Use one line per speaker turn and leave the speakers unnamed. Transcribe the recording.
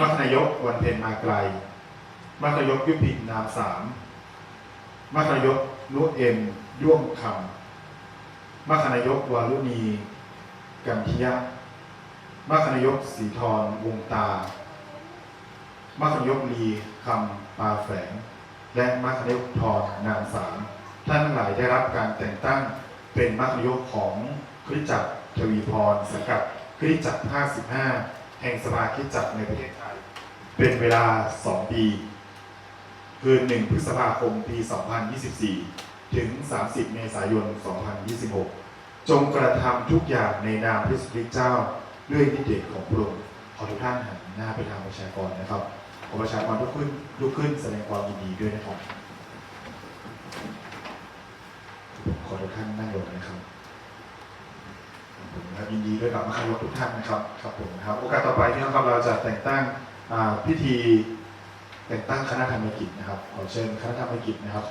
มัคคณายกวันเพ็ญมาไกล มัคคณายกยุพินนามสามมัคคณายกนุเอ็มย่วงคำมัคคณายกวารุณีกัมพิยะมัคคณายกสีทรวงตามัคคณายกลีคำปาแฝง และมัคคณายกทรนามสามท่านหลายได้รับการแต่งตั้งเป็นมัคคณายกของคริจักรทวีพรสังกัดคริจักรภาค15แห่งสภาคริจักรในประเทศไทย เป็นเวลา 2 ปี คือ 1 พฤษภาคม ปี 2024 ถึง 30 เมษายน 2026 จงกระทำทุกอย่างในนามพระสุริเจ้าด้วยนิเดชของพระองค์ขอทุกท่านหันหน้าไปทางประชากรนะครับ ขอประชากรลุกขึ้นลุกขึ้นแสดงความยินดีด้วยนะครับขอทุกท่านนั่งลงนะครับผมนะครับยินดีด้วยกับมัคายกทุกท่านนะครับครับผมนะครับ โอกาสต่อไปที่น้องครับเราจะแต่งตั้ง พิธีแต่งตั้งคณะธรรมกิจนะครับขอเชิญคณะธรรมกิจนะครับ